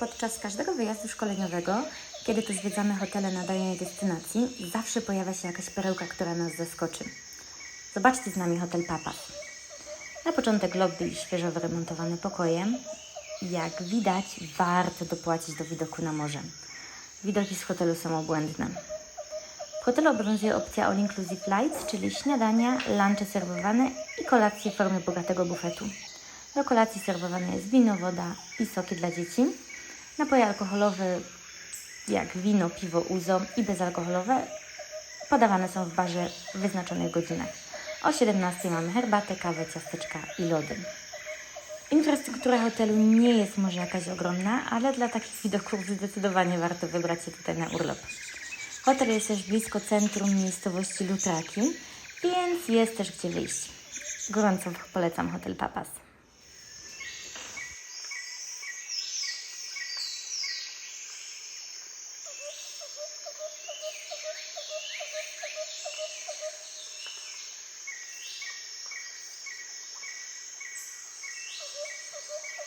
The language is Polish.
Podczas każdego wyjazdu szkoleniowego, kiedy to zwiedzamy hotele na danej destynacji, zawsze pojawia się jakaś perełka, która nas zaskoczy. Zobaczcie z nami hotel Papas. Na początek lobby i świeżo wyremontowane pokoje. Jak widać, warto dopłacić do widoku na morze. Widoki z hotelu są obłędne. W hotelu obowiązuje opcja All Inclusive Flights, czyli śniadania, lunche serwowane i kolacje w formie bogatego bufetu. Do kolacji serwowane jest wino, woda i soki dla dzieci. Napoje alkoholowe jak wino, piwo, uzo i bezalkoholowe podawane są w barze w wyznaczonych godzinach. O 17 mamy herbatę, kawę, ciasteczka i lody. Infrastruktura hotelu nie jest może jakaś ogromna, ale dla takich widoków zdecydowanie warto wybrać się tutaj na urlop. Hotel jest też blisko centrum miejscowości Lutraki, więc jest też gdzie wyjść. Gorąco polecam Hotel Papas. Thank you.